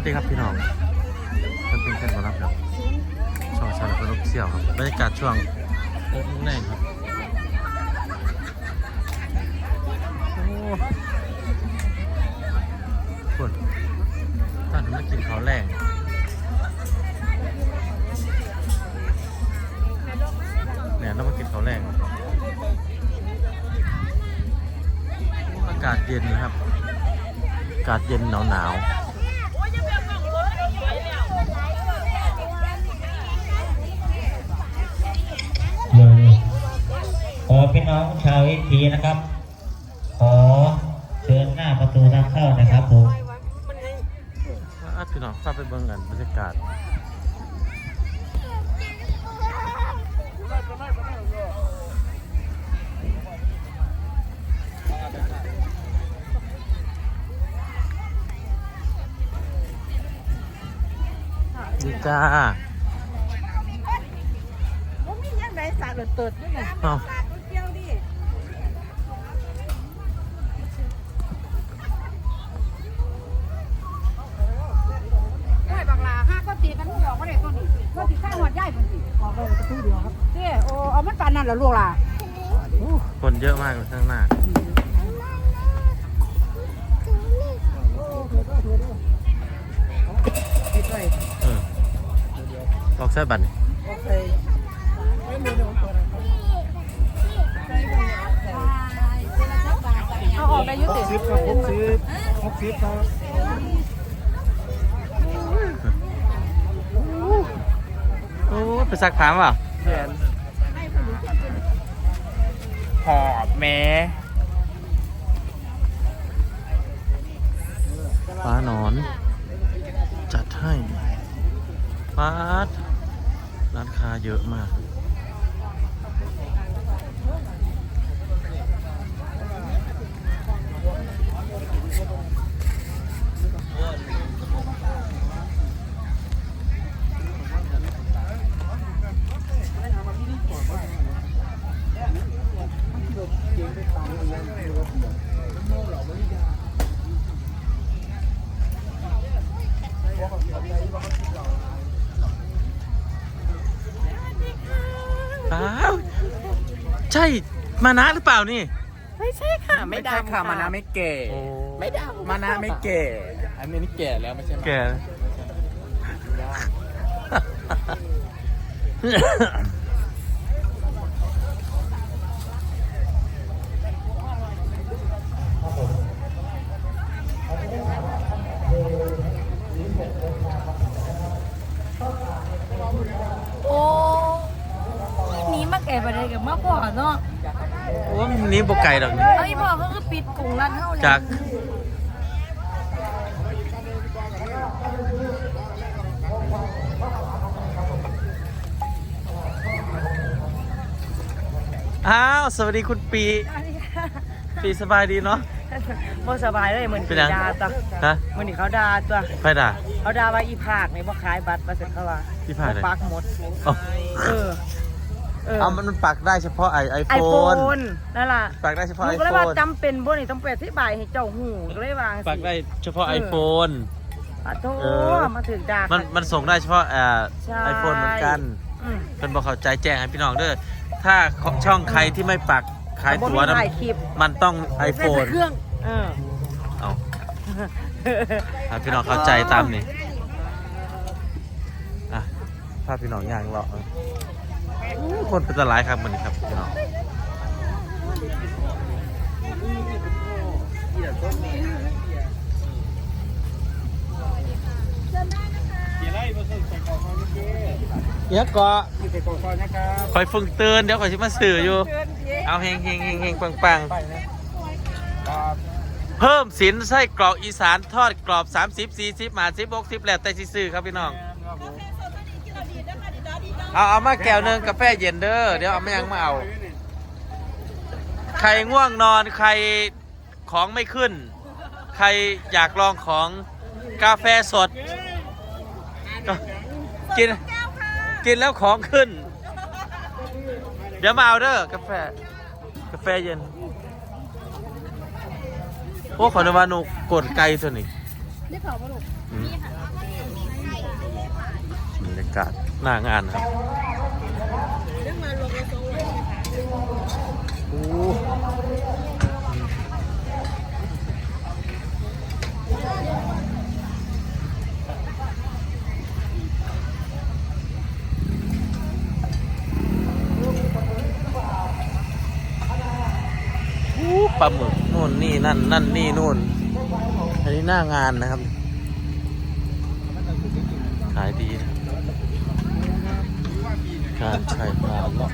วัสดีครับพี่น้องท่านเป็นแฟนของรับครับช่องชาลพนกเสี่ยวครับบรรยากาศช่วงโอ้แน่ครับโอ้คนท่านมากินข้าวแรงเนี่ยเรามากินข้าวแรงอากาศเย็นนะครับ อากาศเย็นหนาวหนาว พี่น้องชาวเอทีนะครับ ขอเชิญหน้าประตูทางเข้านะครับผมอะพี่น้องทราบไปเบิ่งกันบรรยากาศดีจ้าว่ามียังไงสาดเติดด้วยนะ ก็ตีข้างหัวใหญ่คนตีออกเลยประตูเดียวครับเจ้โอ้เอามันปานนั่นเหรอลูกล่ะคนเยอะมากเลยข้างหน้าเออบอกใส่บัตรนี่เอาออกได้ยุติสิบครับหกสิบหกสิบครับ ไปซักผ้าเปล่าแขนหอบแม่ฟ้าหนอน จัดให้ฟ้าดร้านค้าเยอะมาก อ้าวใช่มานะหรือเปล่านี่ ไม่ใช่ค่ะ ไม่ได้ค่ะมานะไม่เก๋โอ้ ไม่ได้มานะไม่เก๋อันนี้นี่แก่แล้วไม่ใช่ไหมแกโอ้ นี้มาแก่ประเด็นกับมาพ่อเนาะว่ามันนี้บกไก่ดอกนี่ไอ้พ่อเขาก็ปิดกรุงร้านเท่าเลยจากอ้าว สวัสดีคุณปี ปีสบายดีเนาะบ่สบายเลยเหมือนเป็นเขายังด่าตัวฮะเหมือนที่เขาด่าตัวไปด่าเขาด่าว่าอีภาคนี่บ่ขายบัตรประเสริฐเขาว่าอีภาคไหนปักหมด เอาเออ เออเอามันปักได้เฉพาะไอไอไอโฟโฟนนนั่นล่ะปักได้เฉหพาะนูไอก็เลยโฟว่านจำเป็นบ่นี่ต้องไปอธิบายให้เจ้าหูก็เลยวางปักได้เฉพาะไอโฟนอะโทเออ มาถึงด่ามันมันส่งได้เฉพาะเอ่อใช่ ไอโฟนเหมือนกันอืมเป็นบอกเข้าใจแจ้งให้พี่น้องเด้อถ้าช่องใครที่ไม่ปักขายตั๋วบ่นะมีถ่ายคลิปมันต้องไอโฟนเครื่องเออ เอาให้พี่น้องเข้าใจตามนี่อะภาพพี่น้องย่างเลาะอู้ คนเป็นตะหลายครับมันนี้ครับพี่น้องเดี๋ยวก็ที่ไปกองคอยนะครับคอยฝึกเตือนเดี๋ยวคอยชิมาสื่ออยู่ เอาเฮงเฮงเฮงเฮงปังปังไปนะครับเพิ่มสินไส้กรอกอีสานทอดกรอบ 30 40มา10 60แล้วแต่สิซื้อครับพี่น้องครับผม เอาเอามาแก้วหนึงกาแฟเย็นเด้อเดี๋ยวเอามายังมาเอา ใครง่วงนอนใครของไม่ขึ้น ใครอยากลองของกาแฟสดก็กินกินแล้วของขึ้น เดี๋ยวมาเอาเด้อกาแฟกาแฟเย็นโอ้ขอนึกว่าหนูกดไกลตัวนี้ได้ข่าวป่ะลูกอืมบรรยากาศ หน้างานครับโอ้ปลาหมึกนู่นนี่นั่นนั่นนี่นู่น อันนี้หน้างานนะครับ ขายดีนะ การชายหาดเนาะ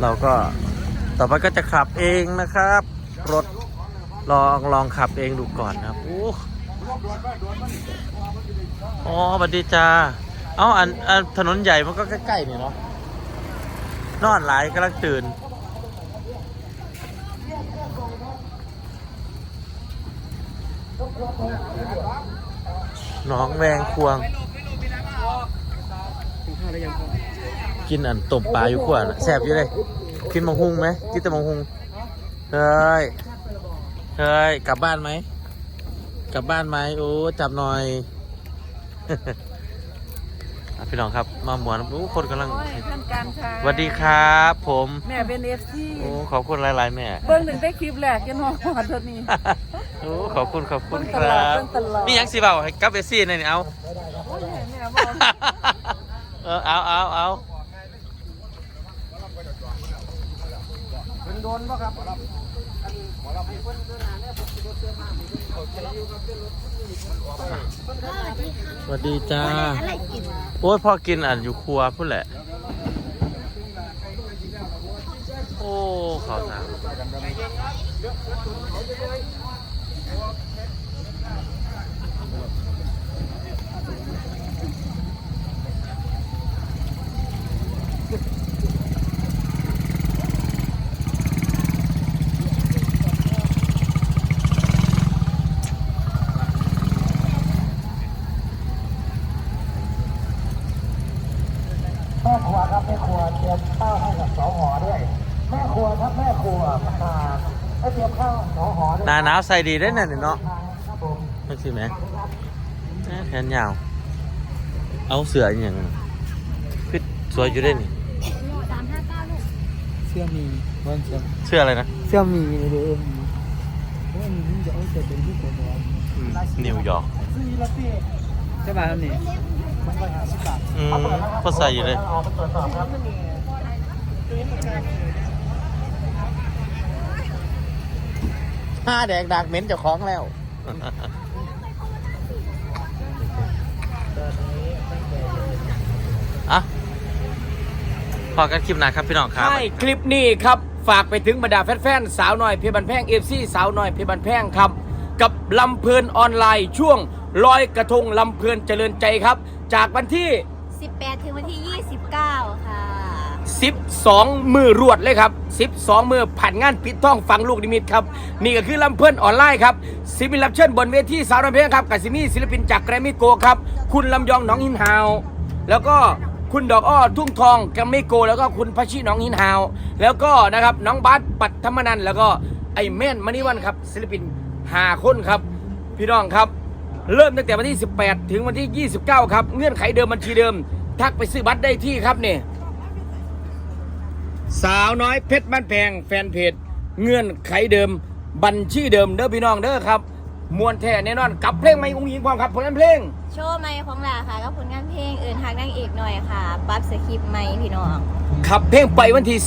เราก็ต่อไปก็จะขับเองนะครับ รถลองลองขับเองดูก่อนนะครับโอ้อ๋อสวัสดีจ้า เอ้าอันอันถนนใหญ่มันก็ใกล้ๆนี่เนาะ นอนหลายกำลังตื่น น้องแวงควง กินอันต้มปลาอยู่ขวดแซ่บอยู่เลยกินมังหุงไหมกินแต่มังหุงเฮ้ยเฮ้ยกลับบ้านไหม กลับบ้านไหมโอ้จับหน่อย พี่น้องครับมาหมวนโอ้คนกำลังโอ้ยท่านการค่ะสวัสดีครับ ผม แม่เป็นเอฟซีโอ้ขอบคุณหลายๆแม่ เบิ่งถึงได้คลิปแรกจนหัวหอดเท่านี้โอ้ขอบคุณขอบคุณเบิ่งคตลอรัดบเบิ่งตลอ ดนี่ยังสิเบาให้กับเอซี่ในนี่เอาโอ้ยแม่บอกเออเอาเอาเอาสวัสดีจ้าโอ้ยพ่อกินอ่านอยู่ครัวพุ่นแหละ โอ้ขาวสา มหนาหนาวใส่ดีได้น่ะนี่เนาะไม่สิแหมแหม่แขนยาว เอาเสืออหย่างคือสวยอยู่ได้นี่เสื้อมีเบิ้งเสื้อเสื้ออะไรนะ เสื้อมีเลยเด้อเบิ้งนี่จะเอาแต่เป็นที่ตัวน้อยอืมนิวยอร์กซื้อละพี่ ใช่ป่ะครับนี่มันก็หาสิบบาทอืมก็ใส่อยู่เลยห้าแดงดากเหม็นเจ้าของแล้วอะพอกันคลิปหน้าครับพี่น้องครับ ใช่คลิปนี้ครับ ฝากไปถึงบรรดาแฟนๆสาวน้อยเพชรบันแพงเอฟซีสาวน้อยเพชรบันแพงครับ กับลำเพลินออนไลน์ช่วง ลอยกระทงลำเพลินเจริญใจครับ จากวันที่ 18 ถึงวันที่ 29 ค่ะ 12 มือรวดเลยครับ 12 มือผ่านงานปิดท่องฟังลูกนิมิตครับ นี่ก็คือลำเพลินออนไลน์ครับศิลปินรับเชิญบนเวทีสาวน้อยเพลงครับกับซิมีศิลปินจากแกรมมี่โกครับ คุณลำยองหน้องหินฮาว แล้วก็คุณดอกอ้อทุ่งทองแกรมมี่โก แล้วก็คุณพัชชีหน้องหินฮาว แล้วก็นะครับน้องบัสปัตธรรมนันท์แล้วก็ไอเม่นมณีวันครับศิลปินหาคนครับ พี่น้องครับ เริ่มตั้งแต่วันที่ 18 ถึงวันที่ 29 ครับ เงื่อนไขเดิมบัญชีเดิม ทักไปซื้อบัตรได้ที่ครับเนี่ยสาวน้อยเพชรบ้านแพงแฟนเพจเงื่อนไขเดิม บัญชีเดิมเด้อพี่น้องเด้อครับมวนแท้แน่นอนกับเพลงไม่อุ้งยิงความครับผลงานเพลง โชว์ไม่ของลาค่ะกับผลงานเพลงเอินทางนางเอกหน่อยค่ะบัฟสคริปต์ไม่พี่น้องขับเพลงไปวันที่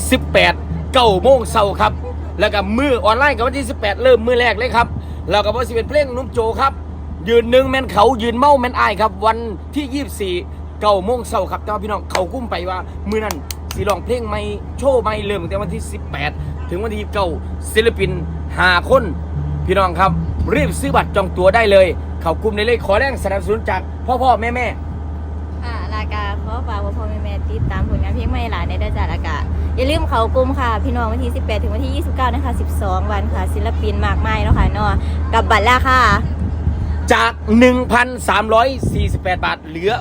18เก้าโมงเช้าครับ แล้วก็มือออนไลน์กับวันที่ 18 เริ่มมือแรกเลยครับแล้วก็บอสิเป็นเพลงนุ่มโจครับ ยืนหนึ่งแมนเขายืนเมาแมนอายครับ วันที่ 24เก้าโมงเช้าครับแต่ว่าพี่น้องเขากุ้มไปว่า มือนั้นสีลองเพลงไม่โชว์ไม่เริ่มตั้งแต่วันที่ 18 ถึงวันที่9ศิลปิน5คนพี่น้องครับ รีบซื้อบัตรจองตั๋วได้เลย เขากลุ่มในเลยขอแรงสนับสนุนจากพ่อพ่อแม่แม่ค่ะลากาขอฝากพ่อพ่อแม่แม่ติดตามผลงานเพลงไม่หลานในดือนจาลากาอย่าลืมเขากลุ่มค่ะ พี่น้องวันที่ 18 ถึงวันที่ 29 นะคะ 12 วันค่ะ ศิลปินมากมายเนาะค่ะเนาะกับบัตรละค่ะ จาก 1,348 บาท เหลือ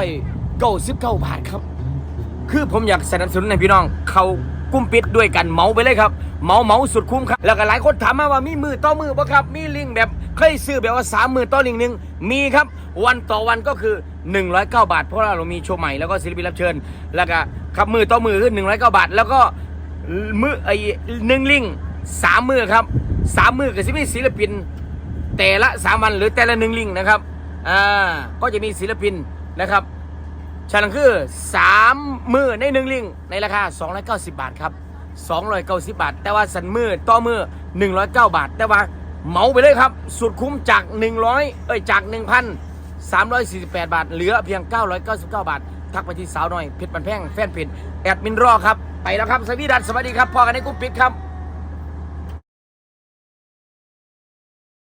999 บาทครับ คือผมอยากสนับสนุนให้พี่น้อง เขากุ้มปิดด้วยกันเมาไปเลยครับเมาเมาสุดคุ้มครับ แล้วก็หลายคนถามมาว่ามีมือต่อมือป่ะครับ มีลิงแบบเคยซื้อแบบว่าสามมือต่อลิงหนึ่งมีครับ วันต่อวันก็คือ 109 บาท เพราะว่าเรามีโชว์ใหม่แล้วก็ศิลปินรับเชิญ แล้วก็ครับมือต่อมือคือ109 บาท แล้วก็มือไอ้หนึ่งลิงสามมือครับสามมือก็จะมีศิลปิน แต่ละสามวันหรือแต่ละหนึ่งลิงนะครับอ่าก็จะมีศิลปินนะครับชั้นคือ3มือในหนึ่งลิงในราคา 290 บาทครับ290 บาท แต่ว่าสันมือต่อมือ 109 บาท แต่ว่าเหมาไปเลยครับ สุดคุ้มจาก 100 เอ้ยจาก 1,348 บาท เหลือเพียง 999 บาท ทักไปที่สาวหน่อยเพชรบันแพงแฟนเพจแอดมินรอครับ ไปแล้วครับ สวีดัสสวัสดีครับพอกันในกรุ๊ปปิดครับ